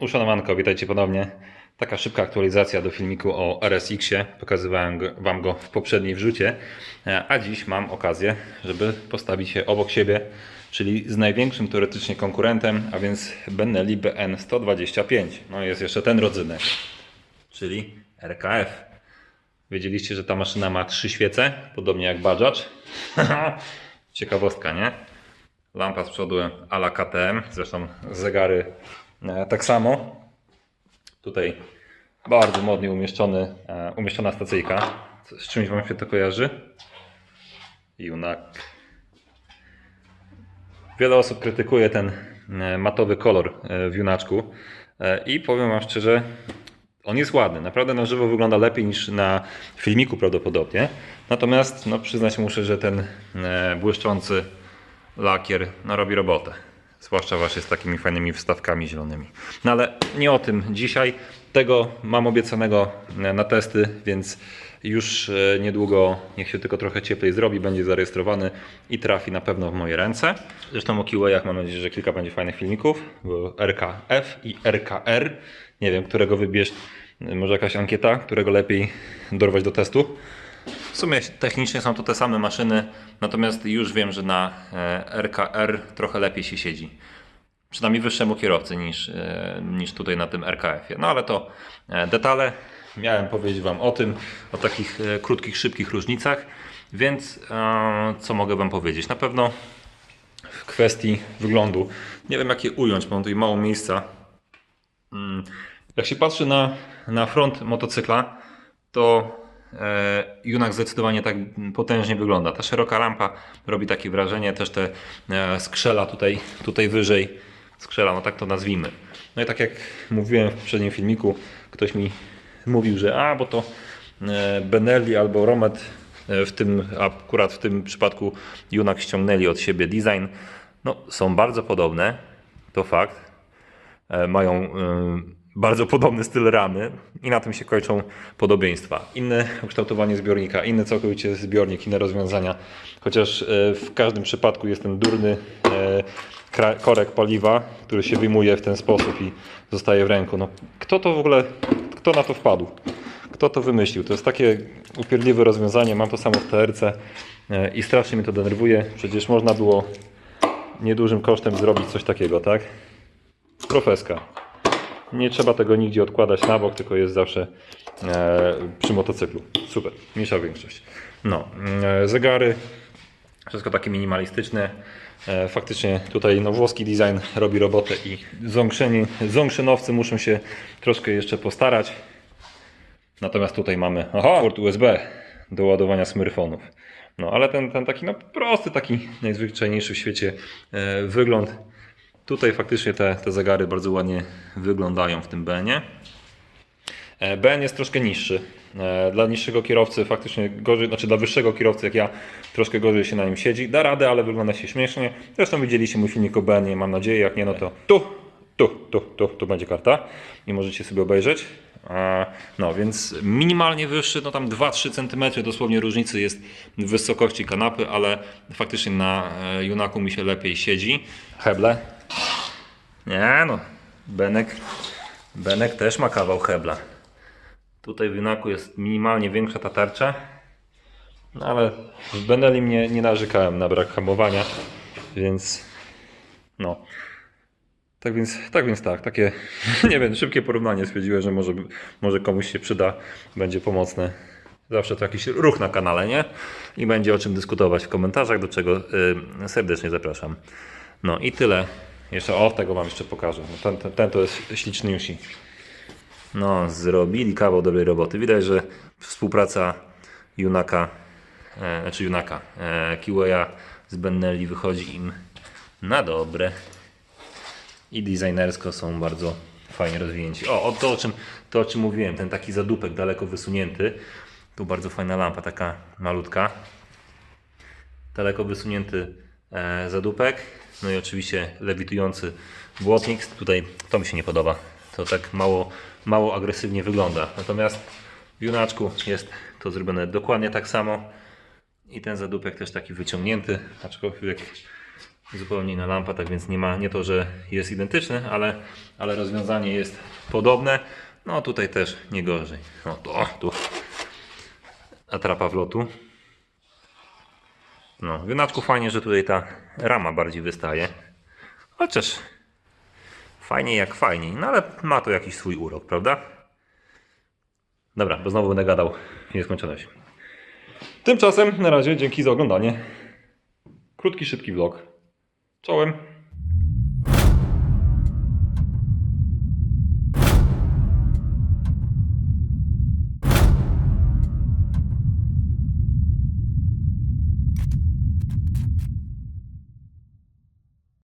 Uszanowanko, witajcie ponownie. Taka szybka aktualizacja do filmiku o RSX-ie. Pokazywałem Wam go w poprzedniej wrzucie, E, a dziś mam okazję, żeby postawić się obok siebie, czyli z największym teoretycznie konkurentem, a więc Benelli BN125. No jest jeszcze ten rodzynek, czyli RKF. Wiedzieliście, że ta maszyna ma trzy świece, podobnie jak Bajaj. Ciekawostka, nie? Lampa z przodu ala KTM, zresztą zegary tak samo. Tutaj bardzo modnie umieszczony, e, umieszczona stacyjka. Z czymś Wam się to kojarzy? Junak. Wiele osób krytykuje ten e, matowy kolor e, w Junaczku E, i powiem Wam szczerze, on jest ładny. Naprawdę na żywo wygląda lepiej niż na filmiku prawdopodobnie. Natomiast no, przyznać muszę, że ten e, błyszczący lakier no, robi robotę. Zwłaszcza właśnie z takimi fajnymi wstawkami zielonymi. No ale nie o tym dzisiaj. Tego mam obiecanego e, na testy, więc już e, niedługo, niech się tylko trochę cieplej zrobi, będzie zarejestrowany i trafi na pewno w moje ręce. Zresztą o QA mam nadzieję, że kilka będzie fajnych filmików, RKF i RKR. Nie wiem, którego wybierz. Może jakaś ankieta, którego lepiej dorwać do testu. W sumie technicznie są to te same maszyny, natomiast już wiem, że na e, RKR trochę lepiej się siedzi. Przynajmniej wyższemu kierowcy niż, e, niż tutaj na tym RKF-ie. No ale to e, detale. Miałem powiedzieć Wam o tym, o takich e, krótkich, szybkich różnicach. Więc e, co mogę Wam powiedzieć? Na pewno w kwestii wyglądu. Nie wiem jak je ująć, mam tutaj mało miejsca. Mm, Jak się patrzy na, na front motocykla, to e, Junak zdecydowanie tak potężnie wygląda. Ta szeroka rampa robi takie wrażenie, też te e, skrzela tutaj, tutaj wyżej, skrzela, no tak to nazwijmy. No i tak jak mówiłem w poprzednim filmiku, ktoś mi mówił, że a, bo to e, Benelli albo Romet, e, w tym, akurat w tym przypadku Junak ściągnęli od siebie design. No, są bardzo podobne, to fakt e, mają e, bardzo podobny styl ramy i na tym się kończą podobieństwa. Inne ukształtowanie zbiornika, inny całkowicie zbiornik, inne rozwiązania, chociaż e, w każdym przypadku jest ten durny e, korek paliwa, który się wyjmuje w ten sposób i zostaje w ręku. No, kto to w ogóle, kto na to wpadł? Kto to wymyślił? To jest takie upierdliwe rozwiązanie, mam to samo w TRC e, i strasznie mnie to denerwuje. Przecież można było niedużym kosztem zrobić coś takiego, tak? Profeska. Nie trzeba tego nigdzie odkładać na bok, tylko jest zawsze e, przy motocyklu. Super, mniejsza większość. No, e, zegary, wszystko takie minimalistyczne. E, faktycznie tutaj no, włoski design robi robotę i ząkrzeni, ząkrzynowcy muszą się troszkę jeszcze postarać. Natomiast tutaj mamy aha, port USB do ładowania smartfonów. No ale ten, ten taki no, prosty, taki najzwyczajniejszy w świecie wygląd. Tutaj faktycznie te, te zegary bardzo ładnie wyglądają w tym BN-ie. E, BN jest troszkę niższy. E, Dla niższego kierowcy faktycznie gorzej, znaczy dla wyższego kierowcy jak ja, troszkę gorzej się na nim siedzi. Da radę, ale wygląda się śmiesznie. Zresztą widzieliście mój filmik o BN, mam nadzieję, jak nie no to tu, tu, tu, tu, tu będzie karta i możecie sobie obejrzeć. E, No więc minimalnie wyższy, no tam 2-3 cm dosłownie różnicy jest w wysokości kanapy, ale faktycznie na Junaku mi się lepiej siedzi. Heble. Nie no, Benek, Benek też ma kawał hebla. Tutaj w Junaku jest minimalnie większa ta tarcza. No ale w Benelli nie, nie narzekałem na brak hamowania, więc no. Tak więc, tak więc tak, takie, nie wiem, szybkie porównanie stwierdziłem, że może, może komuś się przyda, będzie pomocne. Zawsze to jakiś ruch na kanale, nie? I będzie o czym dyskutować w komentarzach, do czego y, serdecznie zapraszam. No i tyle. Jeszcze o, tego Wam jeszcze pokażę. No, ten, ten, ten to jest śliczniusi. No, zrobili kawał dobrej roboty. Widać, że współpraca Junaka, e, znaczy Junaka, e, QA z Benelli wychodzi im na dobre. I designersko są bardzo fajnie rozwinięci. O, o to, o czym, to o czym mówiłem, ten taki zadupek daleko wysunięty. Tu bardzo fajna lampa, taka malutka. Daleko wysunięty zadupek. No i oczywiście lewitujący błotnik. Tutaj to mi się nie podoba. To tak mało, mało agresywnie wygląda. Natomiast w Junaczku jest to zrobione dokładnie tak samo. I ten zadupek też taki wyciągnięty, aczkolwiek zupełnie inna lampa, tak więc nie ma, nie to, że jest identyczne, ale, ale rozwiązanie jest podobne. No tutaj też nie gorzej. O to, tu atrapa wlotu. No, w Junaczku fajnie, że tutaj ta rama bardziej wystaje. Chociaż fajniej jak fajniej, no ale ma to jakiś swój urok, prawda? Dobra, bo znowu będę gadał nieskończoność. Tymczasem na razie dzięki za oglądanie. Krótki, szybki vlog. Czołem.